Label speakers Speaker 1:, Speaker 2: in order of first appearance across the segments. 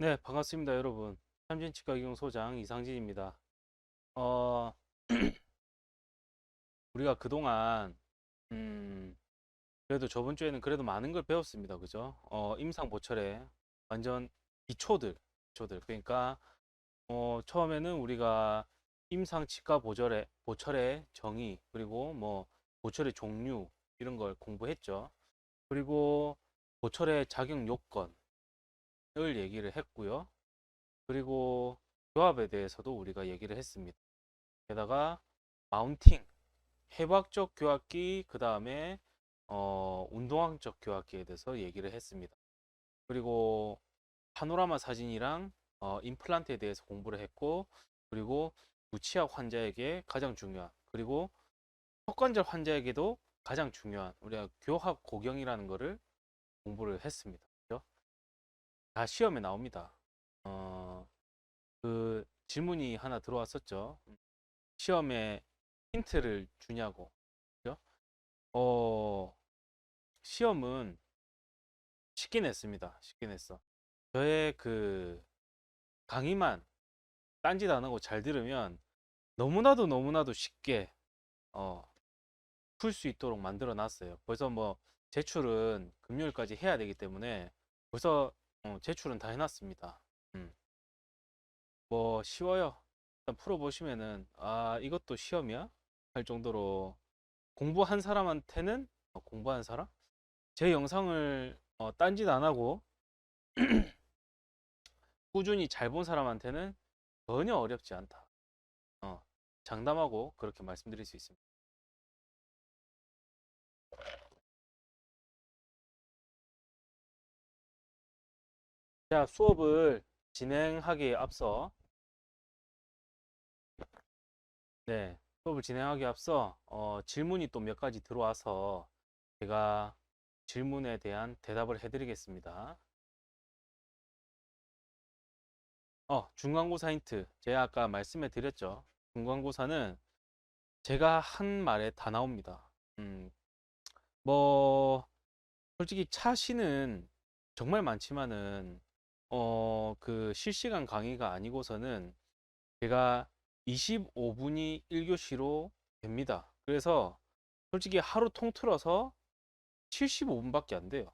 Speaker 1: 네, 반갑습니다, 여러분. 삼진치과기용 소장 이상진입니다. 어, 우리가 그동안, 음, 그래도 저번 주에는 그래도 많은 걸 배웠습니다. 그죠? 어, 임상보철의 완전 기초들, 기초들. 그러니까, 어, 처음에는 우리가 임상치과 보절의, 보철의 정의, 그리고 뭐, 보철의 종류, 이런 걸 공부했죠. 그리고 보철의 자격 요건 을 얘기를 했고요. 그리고 교합에 대해서도 우리가 얘기를 했습니다. 게다가 마운팅, 해부학적 교합기, 그 다음에 어, 운동학적 교합기에 대해서 얘기를 했습니다. 그리고 파노라마 사진이랑 어, 임플란트에 대해서 공부를 했고, 그리고 무치약 환자에게 가장 중요한, 그리고 턱관절 환자에게도 가장 중요한 우리가 교합 고경이라는 거를 공부를 했습니다. 다 시험에 나옵니다. 어, 그 질문이 하나 들어왔었죠. 시험에 힌트를 주냐고. 그죠? 어, 시험은 쉽게 냈습니다. 쉽게 냈어. 저의 그 강의만 딴짓 안 하고 잘 들으면 너무나도 너무나도 쉽게 어, 풀 수 있도록 만들어 놨어요. 벌써 뭐 제출은 금요일까지 해야 되기 때문에 벌써 어, 제출은 다 해놨습니다. 음. 뭐 쉬워요. 일단 풀어보시면은 아 이것도 시험이야? 할 정도로 공부한 사람한테는 어, 공부한 사람? 제 영상을 어, 딴짓 안 하고 꾸준히 잘 본 사람한테는 전혀 어렵지 않다. 어, 장담하고 그렇게 말씀드릴 수 있습니다. 자, 수업을 진행하기에 앞서, 네, 수업을 진행하기에 앞서, 어, 질문이 또 몇 가지 들어와서 제가 질문에 대한 대답을 해드리겠습니다. 어, 중간고사 힌트. 제가 아까 말씀해 드렸죠. 중간고사는 제가 한 말에 다 나옵니다. 음, 뭐, 솔직히 차시는 정말 많지만은, 어, 그 실시간 강의가 아니고서는 제가 25분이 1교시로 됩니다. 그래서 솔직히 하루 통틀어서 75분밖에 안 돼요.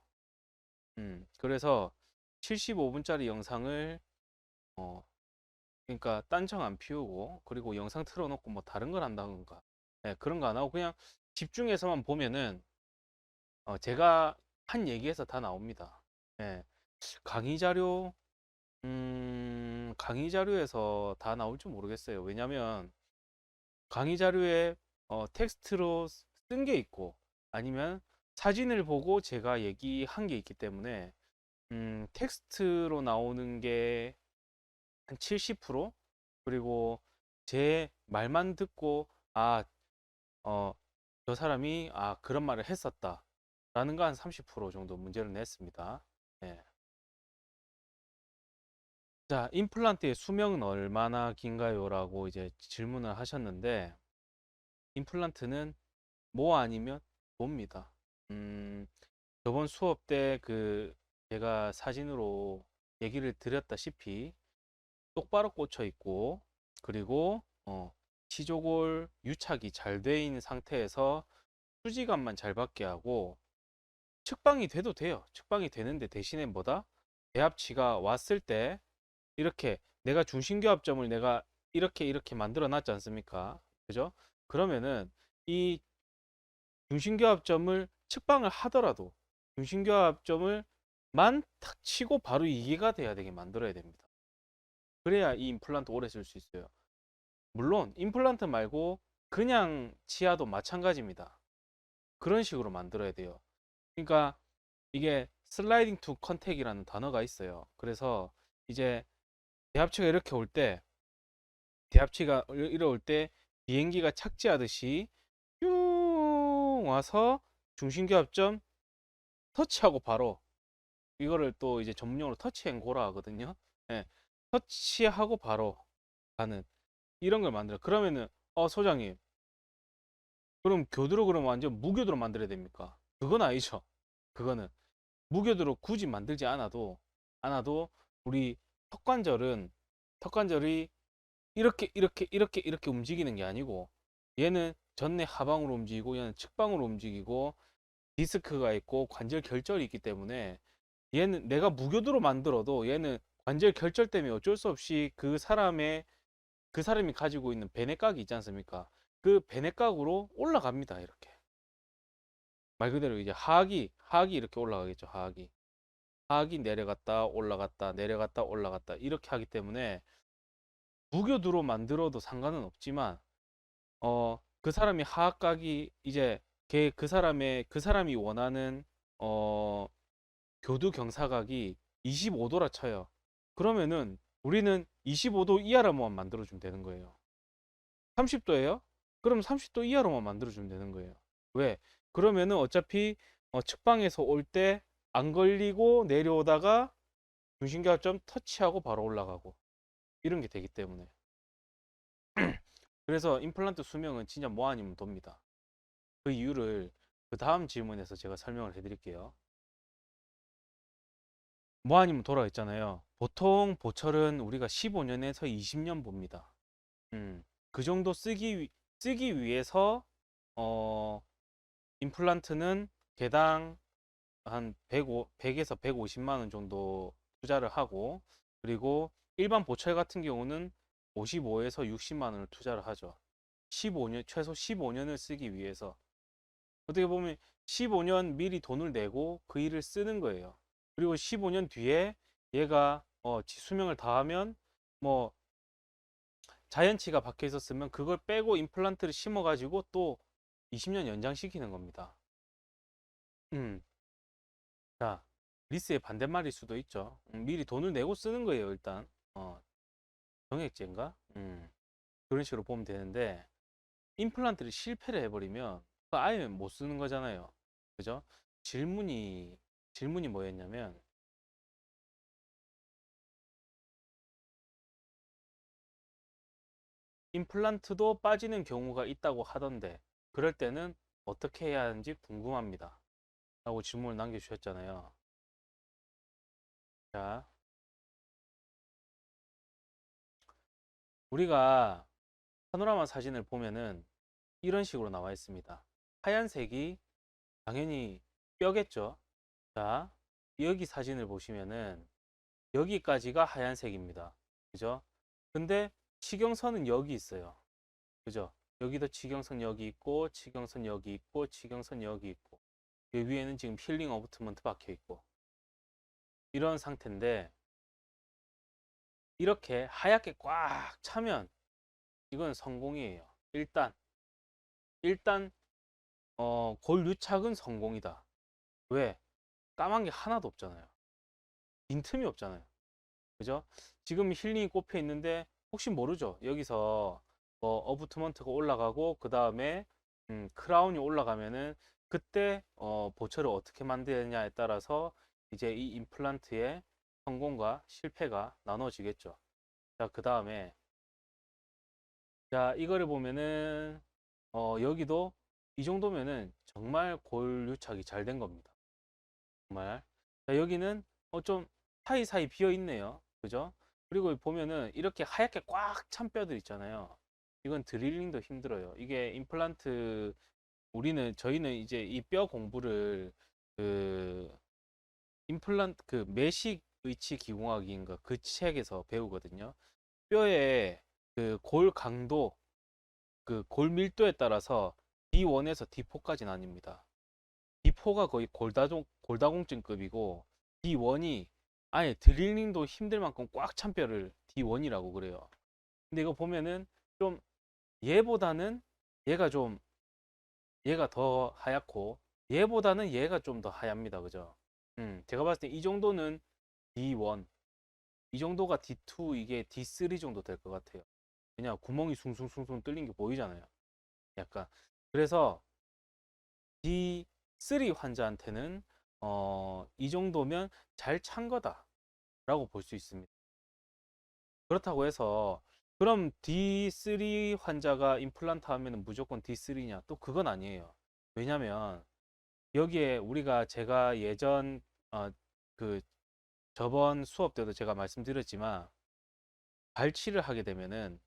Speaker 1: 음, 그래서 75분짜리 영상을 어, 그러니까 딴청 안 피우고 그리고 영상 틀어놓고 뭐 다른 걸 한다던가 예, 그런 거 안 하고 그냥 집중해서만 보면은 어, 제가 한 얘기에서 다 나옵니다. 예, 강의 자료 음, 강의 자료에서 다 나올지 모르겠어요. 왜냐면 강의 자료에 어, 텍스트로 쓴 게 있고 아니면 사진을 보고 제가 얘기한 게 있기 때문에 음, 텍스트로 나오는 게 한 70% 그리고 제 말만 듣고 아, 어, 저 사람이 아, 그런 말을 했었다. 라는 거 한 30% 정도 문제를 냈습니다. 자, 임플란트의 수명은 얼마나 긴가요? 라고 이제 질문을 하셨는데, 임플란트는 뭐 아니면 뭐입니다. 음, 저번 수업 때 그 제가 사진으로 얘기를 드렸다시피 똑바로 꽂혀 있고, 그리고 어, 치조골 유착이 잘 돼 있는 상태에서 수지감만 잘 받게 하고, 측방이 돼도 돼요. 측방이 되는데 대신에 뭐다? 대합치가 왔을 때 이렇게 내가 중심교합점을 내가 이렇게 이렇게 만들어 놨지 않습니까? 그죠? 그러면은 이 중심교합점을 측방을 하더라도 중심교합점을 만탁 치고 바로 이게가 돼야 되게 만들어야 됩니다. 그래야 이 임플란트 오래 쓸 수 있어요. 물론 임플란트 말고 그냥 치아도 마찬가지입니다. 그런 식으로 만들어야 돼요. 그러니까 이게 슬라이딩 투 컨택이라는 단어가 있어요. 그래서 이제 대합치가 이렇게 올 때, 대합치가 이렇게 올 때 비행기가 착지하듯이 뿅 와서 중심교합점 터치하고 바로 이거를 또 이제 전문용어로 터치 앤 고라 하거든요. 예, 터치하고 바로 가는 이런 걸 만들어. 그러면은 어 소장님, 그럼 교두로 그러면 완전 무교두로 만들어야 됩니까? 그건 아니죠. 그거는 무교두로 굳이 만들지 않아도 않아도 우리 턱관절은 턱관절이 이렇게 이렇게 이렇게 이렇게 움직이는 게 아니고 얘는 전내 하방으로 움직이고 얘는 측방으로 움직이고 디스크가 있고 관절 결절이 있기 때문에 얘는 내가 무교도로 만들어도 얘는 관절 결절 때문에 어쩔 수 없이 그 사람의 그 사람이 가지고 있는 베네각이 있지 않습니까? 그 베네각으로 올라갑니다. 이렇게 말 그대로 이제 하악이 하악이 이렇게 올라가겠죠. 하악이 하악이 내려갔다 올라갔다 내려갔다 올라갔다 이렇게 하기 때문에 무교도로 만들어도 상관은 없지만 어 그 사람이 하악각이 이제 걔 그 사람의 그 사람이 원하는 어 교두 경사각이 25도라 쳐요. 그러면은 우리는 25도 이하로만 만들어주면 되는 거예요. 30도예요? 그럼 30도 이하로만 만들어주면 되는 거예요. 왜? 그러면은 어차피 어, 측방에서 올때 안 걸리고 내려오다가 중심교합점 터치하고 바로 올라가고 이런 게 되기 때문에 그래서 임플란트 수명은 진짜 뭐 아니면 돕니다. 그 이유를 그 다음 질문에서 제가 설명을 해드릴게요. 뭐 아니면 돌아 있잖아요. 보통 보철은 우리가 15년에서 20년 봅니다. 음, 그 정도 쓰기, 위- 쓰기 위해서, 어, 임플란트는 개당 한 105, 100에서 150만 원 정도 투자를 하고, 그리고 일반 보철 같은 경우는 55에서 60만 원을 투자를 하죠. 15년, 최소 15년을 쓰기 위해서. 어떻게 보면 15년 미리 돈을 내고 그 일을 쓰는 거예요. 그리고 15년 뒤에 얘가 어, 지- 수명을 다하면 뭐 자연치가 박혀 있었으면 그걸 빼고 임플란트를 심어 가지고 또 20년 연장시키는 겁니다. 음. 자, 리스의 반대말일 수도 있죠. 음, 미리 돈을 내고 쓰는 거예요, 일단. 어, 정액제인가? 음. 그런 식으로 보면 되는데 임플란트를 실패를 해버리면 그거 아예 못 쓰는 거잖아요. 그죠? 질문이 질문이 뭐였냐면 임플란트도 빠지는 경우가 있다고 하던데 그럴 때는 어떻게 해야 하는지 궁금합니다. 라고 질문을 남겨주셨잖아요. 자, 우리가 파노라마 사진을 보면은 이런 식으로 나와 있습니다. 하얀색이 당연히 뼈겠죠. 자, 여기 사진을 보시면은 여기까지가 하얀색입니다. 그죠? 근데 치경선은 여기 있어요. 그죠? 여기도 치경선 여기 있고, 치경선 여기 있고, 치경선 여기 있고, 위에는 지금 힐링 어부트먼트 박혀 있고, 이런 상태인데, 이렇게 하얗게 꽉 차면 이건 성공이에요. 일단, 일단, 어, 골 유착은 성공이다. 왜? 까만 게 하나도 없잖아요. 빈틈이 없잖아요. 그죠? 지금 힐링이 꼽혀 있는데 혹시 모르죠. 여기서 뭐 어부트먼트가 올라가고 그 다음에 음, 크라운이 올라가면은 그때 어, 보철을 어떻게 만드느냐에 따라서 이제 이 임플란트의 성공과 실패가 나눠지겠죠. 자, 그 다음에 자, 이거를 보면은 어, 여기도 이 정도면은 정말 골 유착이 잘 된 겁니다. 정말. 자, 여기는 어, 좀 사이사이 비어 있네요. 그죠? 그리고 보면은 이렇게 하얗게 꽉 찬 뼈들 있잖아요. 이건 드릴링도 힘들어요. 이게 임플란트 우리는 저희는 이제 이 뼈 공부를 그 임플란트 그 매식 의치 기공학인가 그 책에서 배우거든요. 뼈의 그 골 강도 그 골 밀도에 따라서 D1에서 D4까지 나뉩니다. D4가 거의 골다공, 골다공증급이고 D1이 아예 드릴링도 힘들 만큼 꽉 찬 뼈를 D1이라고 그래요. 근데 이거 보면은 좀 얘보다는 얘가 좀 얘가 더 하얗고 얘보다는 얘가 좀 더 하얗니다. 그죠? 음, 제가 봤을 때 이 정도는 D1 이 정도가 D2 이게 D3 정도 될 것 같아요. 왜냐 구멍이 숭숭숭숭 뚫린 게 보이잖아요. 약간 그래서 D3 환자한테는 어, 이 정도면 잘 찬 거다 라고 볼 수 있습니다. 그렇다고 해서 그럼 D3 환자가 임플란트 하면 무조건 D3냐? 또 그건 아니에요. 왜냐면 여기에 우리가 제가 예전 어, 그 저번 수업 때도 제가 말씀드렸지만 발치를 하게 되면은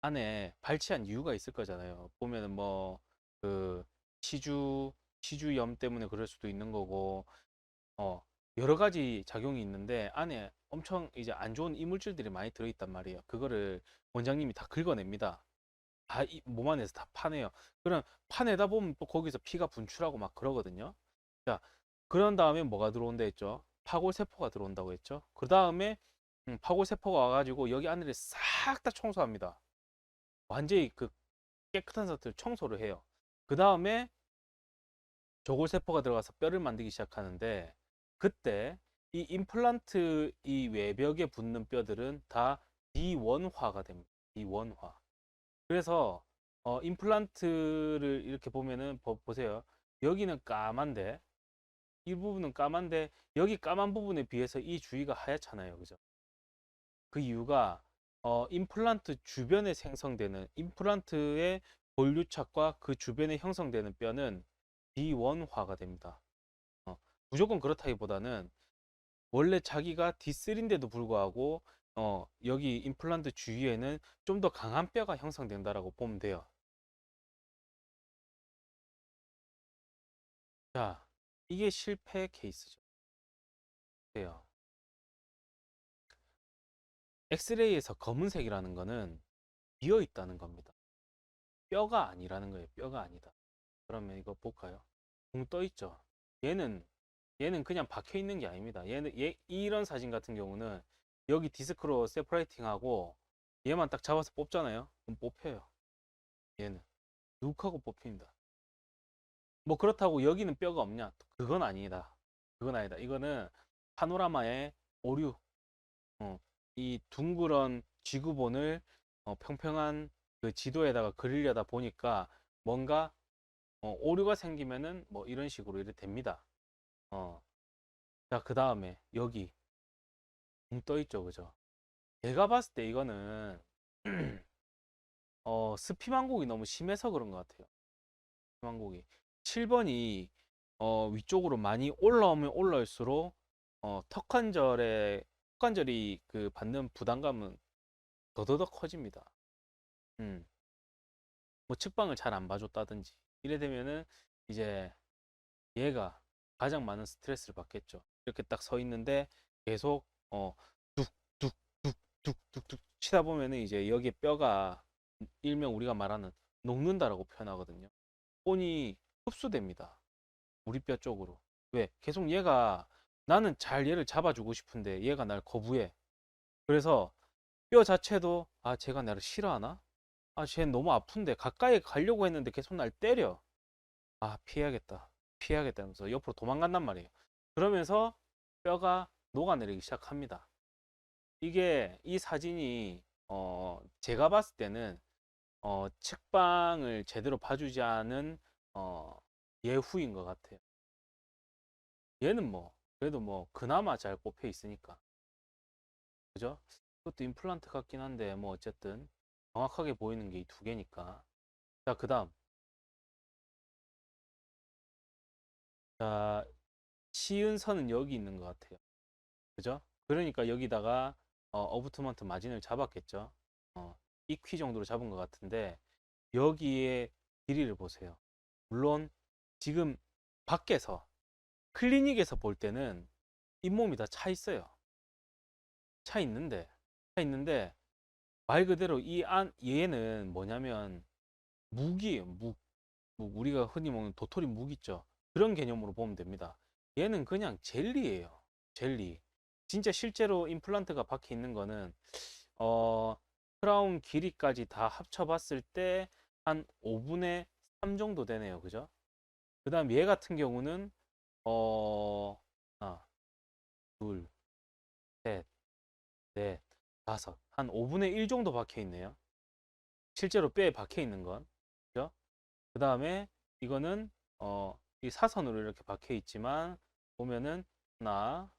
Speaker 1: 안에 발치한 이유가 있을 거잖아요. 보면은 뭐그 치주 치주염 때문에 그럴 수도 있는 거고 어 여러 가지 작용이 있는데 안에 엄청 이제 안 좋은 이물질들이 많이 들어있단 말이에요. 그거를 원장님이 다 긁어냅니다. 다이몸 안에서 다 파내요. 그럼 파내다 보면 또 거기서 피가 분출하고 막 그러거든요. 자, 그런 다음에 뭐가 들어온다 했죠? 파골세포가 들어온다고 했죠? 그 다음에 음, 파골세포가 와가지고 여기 안을 싹 다 청소합니다. 완전히 그 깨끗한 상태로 청소를 해요. 그 다음에 저골세포가 들어가서 뼈를 만들기 시작하는데 그때 이 임플란트 이 외벽에 붙는 뼈들은 다 비원화가 됩니다. 비원화. 그래서 어, 임플란트를 이렇게 보면은 보, 보세요. 여기는 까만데 이 부분은 까만데 여기 까만 부분에 비해서 이 주위가 하얗잖아요. 그죠? 그 이유가 어, 임플란트 주변에 생성되는 임플란트의 볼유착과 그 주변에 형성되는 뼈는 비원화가 됩니다. 어, 무조건 그렇다기보다는 원래 자기가 D3인데도 불구하고 어, 여기 임플란트 주위에는 좀 더 강한 뼈가 형성된다라고 보면 돼요. 자, 이게 실패 케이스죠. 돼요. 엑스레이에서 검은색이라는 거는 비어 있다는 겁니다. 뼈가 아니라는 거예요. 뼈가 아니다. 그러면 이거 볼까요? 붕 떠 있죠. 얘는 얘는 그냥 박혀 있는 게 아닙니다. 얘는 얘 이런 사진 같은 경우는 여기 디스크로 세퍼레이팅하고 얘만 딱 잡아서 뽑잖아요. 그럼 뽑혀요. 얘는 눅 하고 뽑힙니다. 뭐 그렇다고 여기는 뼈가 없냐? 그건 아니다. 그건 아니다. 이거는 파노라마의 오류. 어, 이 둥그런 지구본을 어, 평평한 그 지도에다가 그리려다 보니까 뭔가 어, 오류가 생기면은 뭐 이런 식으로 이렇게 됩니다. 어. 자, 그 다음에 여기 붕떠 있죠, 그죠? 제가 봤을 때 이거는 어, 스피망곡이 너무 심해서 그런 것 같아요. 스피망곡이 7번이 어, 위쪽으로 많이 올라오면 올라올수록 어, 턱관절에 턱관절이 그 받는 부담감은 더더더 커집니다. 음. 뭐 측방을 잘 안 봐줬다든지 이래 되면은 이제 얘가 가장 많은 스트레스를 받겠죠. 이렇게 딱 서 있는데 계속 어 뚝뚝뚝뚝뚝뚝 치다 보면은 이제 여기에 뼈가 일명 우리가 말하는 녹는다라고 표현하거든요. 본이 흡수됩니다. 우리 뼈 쪽으로. 왜? 계속 얘가 나는 잘 얘를 잡아주고 싶은데 얘가 날 거부해. 그래서 뼈 자체도 아 쟤가 나를 싫어하나? 아쟤 너무 아픈데 가까이 가려고 했는데 계속 날 때려. 아 피해야겠다. 피해야겠다 하면서 옆으로 도망간단 말이에요. 그러면서 뼈가 녹아내리기 시작합니다. 이게 이 사진이 어 제가 봤을 때는 어 측방을 제대로 봐주지 않은 어 예후인 것 같아요. 얘는 뭐 그래도 뭐 그나마 잘 뽑혀 있으니까 그죠? 그것도 임플란트 같긴 한데 뭐 어쨌든 정확하게 보이는 게 이 두 개니까 자 그 다음 자 시은선은 여기 있는 것 같아요 그죠? 그러니까 여기다가 어, 어부트먼트 마진을 잡았겠죠 어, 이퀴 정도로 잡은 것 같은데 여기에 길이를 보세요 물론 지금 밖에서 클리닉에서 볼 때는 잇몸이 다 차 있어요. 차 있는데, 차 있는데, 말 그대로 이 안, 얘는 뭐냐면, 무기예요, 묵. 묵. 우리가 흔히 먹는 도토리 묵 있죠. 그런 개념으로 보면 됩니다. 얘는 그냥 젤리예요. 젤리. 진짜 실제로 임플란트가 박혀 있는 거는, 어, 크라운 길이까지 다 합쳐봤을 때, 한 5분의 3 정도 되네요. 그죠? 그 다음 얘 같은 경우는 어, 하나, 둘, 셋, 넷, 다섯. 한 5분의 1 정도 박혀 있네요. 실제로 뼈에 박혀 있는 건. 그죠? 그 다음에 이거는, 어, 이 사선으로 이렇게 박혀 있지만, 보면은, 하나,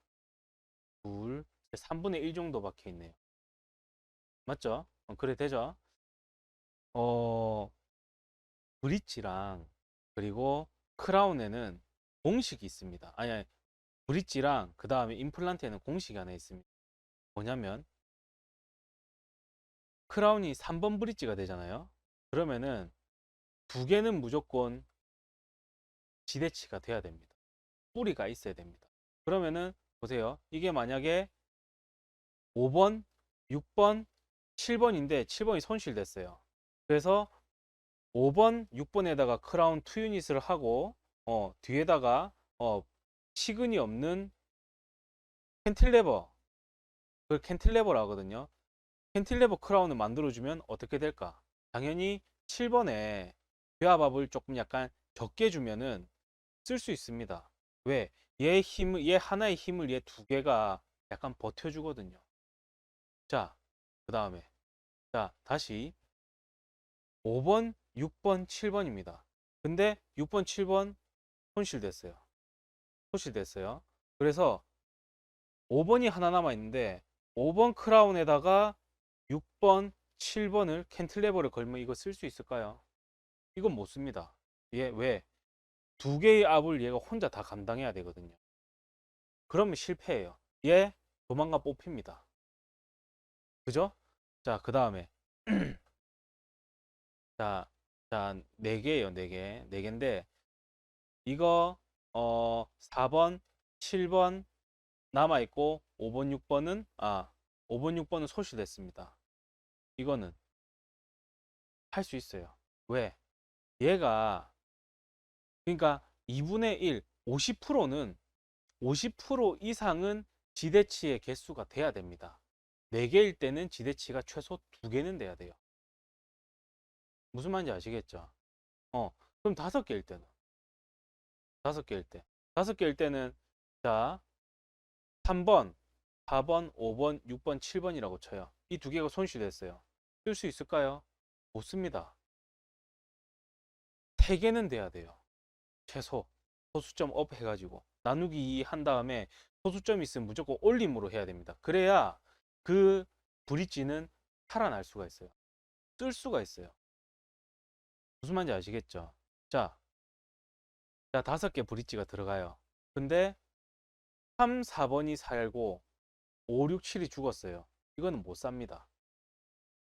Speaker 1: 둘, 3분의 1 정도 박혀 있네요. 맞죠? 어, 그래 되죠? 어, 브릿지랑, 그리고 크라운에는 공식이 있습니다. 아니, 아니 브릿지랑 그 다음에 임플란트에는 공식이 하나 있습니다. 뭐냐면 크라운이 3번 브릿지가 되잖아요. 그러면은 두 개는 무조건 지대치가 돼야 됩니다. 뿌리가 있어야 됩니다. 그러면은 보세요. 이게 만약에 5번, 6번, 7번인데 7번이 손실됐어요. 그래서 5번, 6번에다가 크라운 2 유닛을 하고 어, 뒤에다가 어, 시근이 없는 캔틸레버 그걸 캔틸레버라 하거든요. 캔틸레버 크라운을 만들어주면 어떻게 될까? 당연히 7번에 배합압을 조금 약간 적게 주면은 쓸 수 있습니다. 왜? 얘 힘을, 얘 하나의 힘을 얘 두 개가 약간 버텨주거든요. 자, 그 다음에. 자, 다시. 5번, 6번, 7번입니다. 근데 6번, 7번 손실됐어요. 손실됐어요. 그래서 5번이 하나 남아 있는데 5번 크라운에다가 6번, 7번을 캔틀레버를 걸면 이거 쓸 수 있을까요? 이건 못 씁니다. 얘 왜? 두 개의 압을 얘가 혼자 다 감당해야 되거든요. 그러면 실패해요. 얘 도망가 뽑힙니다. 그죠? 자, 그 다음에 자, 자, 4개예요, 4개. 4개인데 이거 어 4번, 7번 남아 있고 5번, 6번은 아, 5번, 6번은 소실됐습니다. 이거는 할 수 있어요. 왜? 얘가 그러니까 2분의 1, 50%는 50% 이상은 지대치의 개수가 돼야 됩니다. 4개일 때는 지대치가 최소 2개는 돼야 돼요. 무슨 말인지 아시겠죠? 어, 그럼 5개일 때는 5개일 때 5개일 때는 자 3번, 4번, 5번, 6번, 7번이라고 쳐요. 이 두 개가 손실됐어요. 쓸 수 있을까요? 못 씁니다. 3개는 돼야 돼요. 최소 소수점 업 해가지고 나누기 2 한 다음에 소수점 있으면 무조건 올림으로 해야 됩니다. 그래야 그 브릿지는 살아날 수가 있어요. 쓸 수가 있어요. 무슨 말인지 아시겠죠? 자, 자 다섯 개 브릿지가 들어가요. 근데 3, 4번이 살고 5, 6, 7이 죽었어요. 이거는 못 삽니다.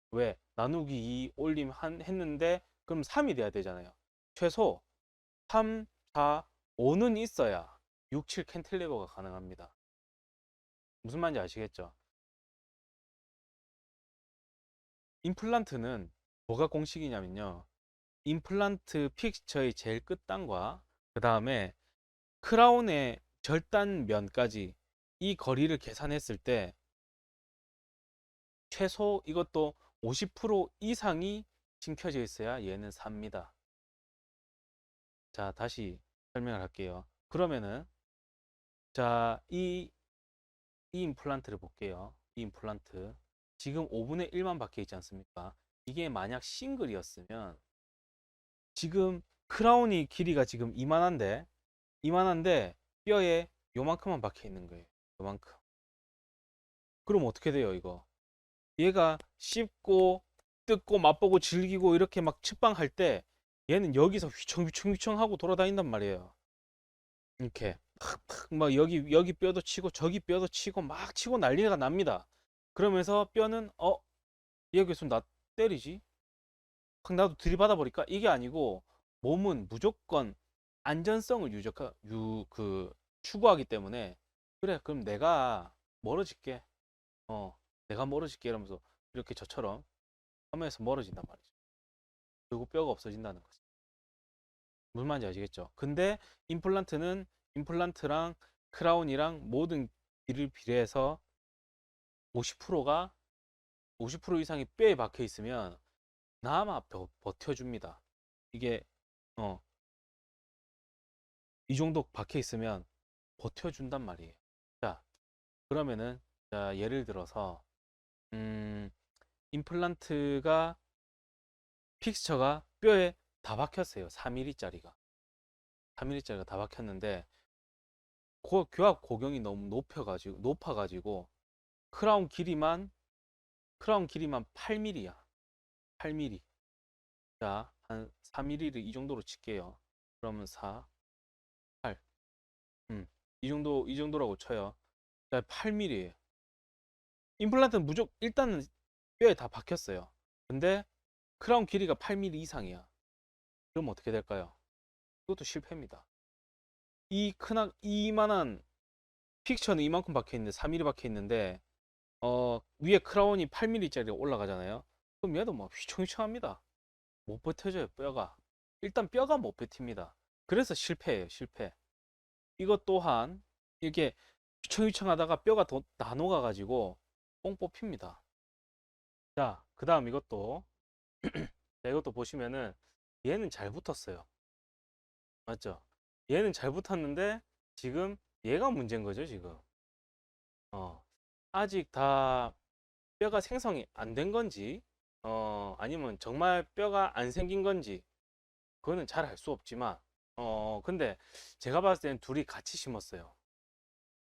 Speaker 1: 왜? 나누기 2 올림 한, 했는데 그럼 3이 돼야 되잖아요. 최소 3, 4, 5는 있어야 6, 7 캔틸레버가 가능합니다. 무슨 말인지 아시겠죠? 임플란트는 뭐가 공식이냐면요. 임플란트 픽처의 제일 끝단과 그 다음에 크라운의 절단면까지 이 거리를 계산했을 때 최소 이것도 50% 이상이 심겨져 있어야 얘는 삽니다. 자, 다시 설명을 할게요. 그러면은 자, 이, 이 임플란트를 볼게요. 이 임플란트. 지금 5분의 1만 박혀 있지 않습니까? 이게 만약 싱글이었으면 지금 크라운이 길이가 지금 이만한데 이만한데 뼈에 요만큼만 박혀 있는 거예요. 요만큼. 그럼 어떻게 돼요, 이거? 얘가 씹고 뜯고 맛보고 즐기고 이렇게 막 측방할 때 얘는 여기서 휘청휘청휘청 하고 돌아다닌단 말이에요. 이렇게 팍팍 막 여기 여기 뼈도 치고 저기 뼈도 치고 막 치고 난리가 납니다. 그러면서 뼈는 어 여기서 나 때리지? 확 나도 들이받아 버릴까? 이게 아니고 몸은 무조건 안전성을 유적하 유 그 추구하기 때문에 그래 그럼 내가 멀어질게 어 내가 멀어질게 이러면서 이렇게 저처럼 하면서 멀어진단 말이죠. 그리고 뼈가 없어진다는 거죠. 무슨 말인지 아시겠죠? 근데 임플란트는 임플란트랑 크라운이랑 모든 길을 비례해서 50%가 50% 이상이 뼈에 박혀 있으면 나마 버, 버텨줍니다. 이게 어, 이 정도 박혀 있으면 버텨준단 말이에요. 자, 그러면은 자, 예를 들어서 음, 임플란트가 픽스처가 뼈에 다 박혔어요. 3mm짜리가. 3mm짜리가 다 박혔는데 고, 교합 고경이 너무 높여가지고 높아가지고 크라운 길이만 크라운 길이만 8mm야. 8mm. 자, 한 4mm를 이 정도로 칠게요. 그러면 4, 8. 음, 이 정도 이 정도라고 쳐요. 8mm예요. 임플란트는 무조건 일단은 뼈에 다 박혔어요. 근데 크라운 길이가 8mm 이상이야. 그럼 어떻게 될까요? 이것도 실패입니다. 이 크나 이만한 픽처는 이만큼 박혀 있는데 3mm 박혀 있는데 어 위에 크라운이 8mm짜리가 올라가잖아요. 그럼 얘도 뭐 휘청휘청합니다. 못 버텨줘요 뼈가. 일단 뼈가 못 버팁니다. 그래서 실패예요 실패. 이것 또한 이렇게 휘청휘청하다가 뼈가 더 나눠가 가지고 뽕 뽑힙니다. 자, 그 다음 이것도 자, 이것도 보시면은 얘는 잘 붙었어요. 맞죠? 얘는 잘 붙었는데 지금 얘가 문제인 거죠, 지금. 어, 아직 다 뼈가 생성이 안 된 건지, 어, 아니면 정말 뼈가 안 생긴 건지, 그거는 잘 알 수 없지만, 어, 근데 제가 봤을 때는 둘이 같이 심었어요.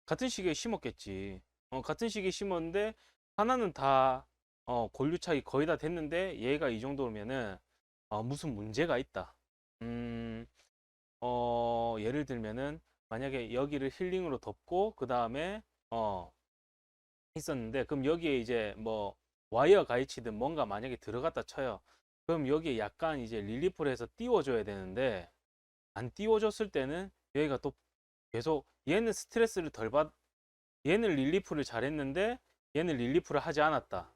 Speaker 1: 같은 시기에 심었겠지. 어, 같은 시기에 심었는데, 하나는 다, 어, 골류착이 거의 다 됐는데, 얘가 이 정도면은, 어, 무슨 문제가 있다. 음, 어, 예를 들면은, 만약에 여기를 힐링으로 덮고, 그 다음에, 어, 있었는데, 그럼 여기에 이제 뭐, 와이어 가이치든 뭔가 만약에 들어갔다 쳐요. 그럼 여기에 약간 이제 릴리프를 해서 띄워줘야 되는데, 안 띄워줬을 때는 여기가 또 계속 얘는 스트레스를 덜 받, 얘는 릴리프를 잘했는데 얘는 릴리프를 하지 않았다.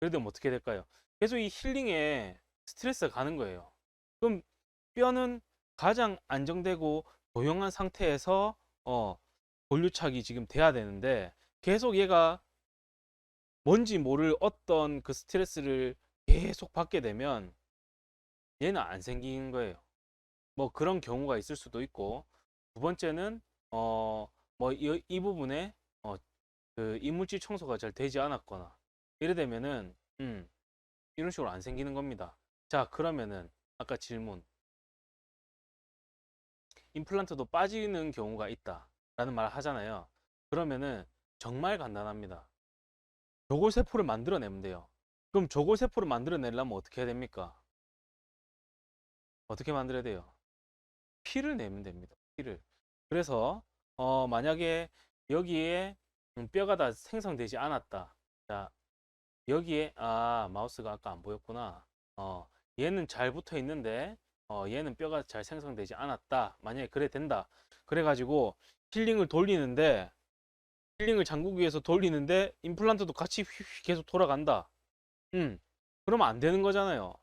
Speaker 1: 그래도 어떻게 될까요? 계속 이 힐링에 스트레스가 가는 거예요. 그럼 뼈는 가장 안정되고 조용한 상태에서 어, 골류착이 지금 돼야 되는데 계속 얘가 뭔지 모를 어떤 그 스트레스를 계속 받게 되면 얘는 안 생기는 거예요. 뭐 그런 경우가 있을 수도 있고 두 번째는 어 뭐 이 부분에 어 그 이물질 청소가 잘 되지 않았거나 이래 되면은 음 이런 식으로 안 생기는 겁니다. 자 그러면은 아까 질문 임플란트도 빠지는 경우가 있다 라는 말을 하잖아요. 그러면은 정말 간단합니다. 조골세포를 만들어내면 돼요. 그럼 조골세포를 만들어내려면 어떻게 해야 됩니까? 어떻게 만들어야 돼요? 피를 내면 됩니다. 피를. 그래서 어, 만약에 여기에 음, 뼈가 다 생성되지 않았다. 자, 여기에 아 마우스가 아까 안 보였구나. 어, 얘는 잘 붙어 있는데 어, 얘는 뼈가 잘 생성되지 않았다. 만약에 그래 된다. 그래 가지고 힐링을 돌리는데 힐링을 잠그기 위해서 돌리는데 임플란트도 같이 휙휙 계속 돌아간다. 음, 그러면 안 되는 거잖아요.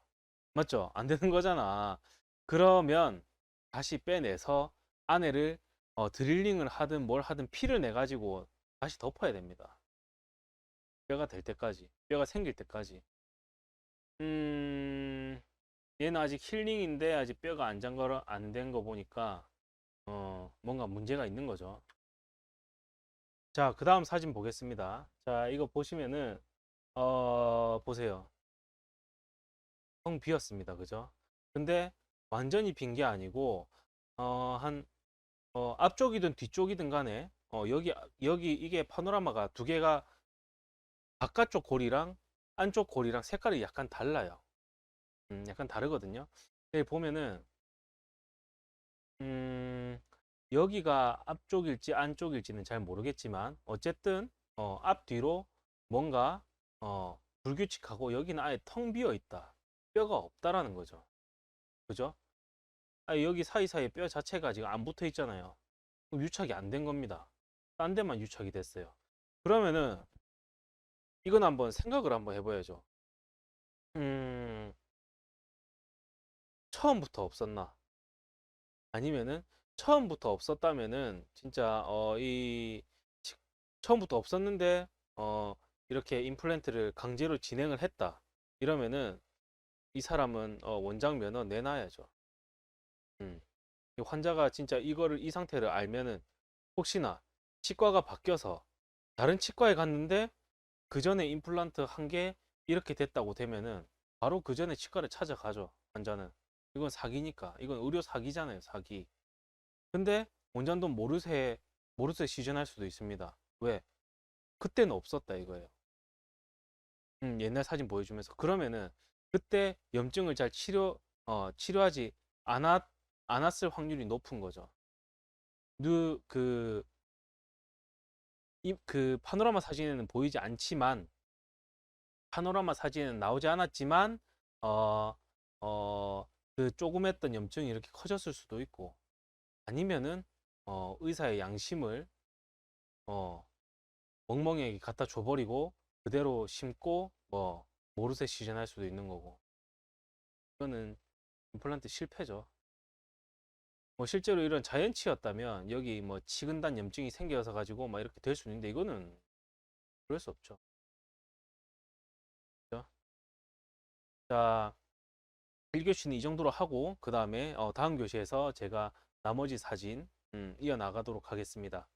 Speaker 1: 맞죠? 안 되는 거잖아. 그러면 다시 빼내서 안에를 어, 드릴링을 하든 뭘 하든 피를 내 가지고 다시 덮어야 됩니다. 뼈가 될 때까지, 뼈가 생길 때까지. 음, 얘는 아직 힐링인데 아직 뼈가 안 잠가 안된 거 보니까 어, 뭔가 문제가 있는 거죠. 자, 그 다음 사진 보겠습니다. 자, 이거 보시면은 어, 보세요. 텅 비었습니다. 그죠? 근데 완전히 빈 게 아니고 어, 한 어, 앞쪽이든 뒤쪽이든 간에 어, 여기 여기 이게 파노라마가 두 개가 바깥쪽 골이랑 안쪽 골이랑 색깔이 약간 달라요. 음, 약간 다르거든요. 여기 보면은 음, 여기가 앞쪽일지 안쪽일지는 잘 모르겠지만 어쨌든 어, 앞뒤로 뭔가 어, 불규칙하고 여기는 아예 텅 비어 있다. 뼈가 없다라는 거죠. 그죠? 아, 여기 사이사이에 뼈 자체가 지금 안 붙어 있잖아요. 유착이 안 된 겁니다. 딴 데만 유착이 됐어요. 그러면은 이건 한번 생각을 한번 해봐야죠. 음, 처음부터 없었나? 아니면은 처음부터 없었다면은 진짜 어, 이 치- 처음부터 없었는데 어, 이렇게 임플란트를 강제로 진행을 했다. 이러면은 이 사람은 어, 원장 면허 내놔야죠. 음. 이 환자가 진짜 이거를 이 상태를 알면은 혹시나 치과가 바뀌어서 다른 치과에 갔는데 그 전에 임플란트 한게 이렇게 됐다고 되면은 바로 그 전에 치과를 찾아가죠. 환자는. 이건 사기니까. 이건 의료 사기잖아요. 사기. 근데 원장도 모르쇠 모르쇠 시전할 수도 있습니다. 왜? 그때는 없었다 이거예요. 음, 옛날 사진 보여주면서 그러면은 그때 염증을 잘 치료 어, 치료하지 않았 않았을 확률이 높은 거죠. 누, 그 이 그 파노라마 사진에는 보이지 않지만 파노라마 사진에는 나오지 않았지만 어 어 그 조그맸던 염증이 이렇게 커졌을 수도 있고 아니면은 어 의사의 양심을 어 멍멍이에게 갖다 줘 버리고 그대로 심고 뭐 모르쇠 시전할 수도 있는 거고 이거는 임플란트 실패죠. 뭐 실제로 이런 자연치였다면 여기 뭐 치근단 염증이 생겨서 가지고 막 이렇게 될 수 있는데 이거는 그럴 수 없죠. 그죠? 자, 1교시는 이 정도로 하고 그 다음에 어, 다음 교시에서 제가 나머지 사진 음, 이어나가도록 하겠습니다.